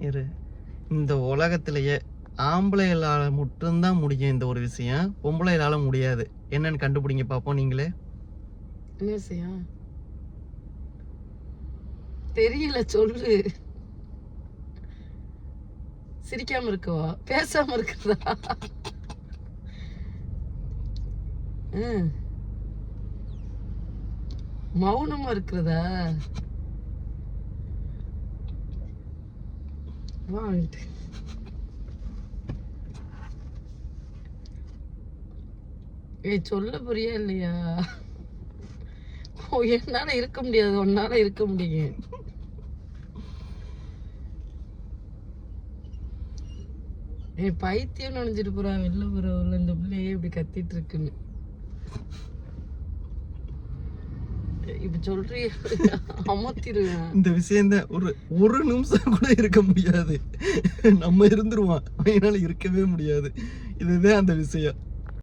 இரு. இந்த உலகத்திலேயே ஆம்பளைகளால மட்டும்தான் முடியும் இந்த ஒரு விஷயம். பொம்பளைகளால முடியாது. என்னன்னு கண்டுபிடிங்க பார்ப்போம் நீங்களே. என்ன விஷயம்? தெரியல சொல்லு. சிரிக்காம இருக்கவா? பேசாம இருக்கிறதா? மௌனமா இருக்கிறதா? வா இங்கிட்டு. ஏய் சொல்ல புரியா இல்லையா? ஓ என்னால இருக்க முடியாது. உன்னால இருக்க முடியும். என் பைத்தியம் நினைச்சிட்டு போறா வெளில போற இந்த பிள்ளையே இப்படி கத்திட்டு இருக்குன்னு. இப்ப சொல்றீ அமர்த்திடுவேன் இந்த விஷயம் தான் ஒரு ஒரு நிமிஷம் கூட இருக்க முடியாது. நம்ம இருந்துருவோம். அதனால இருக்கவே முடியாது. இதுதான் அந்த விஷயம்.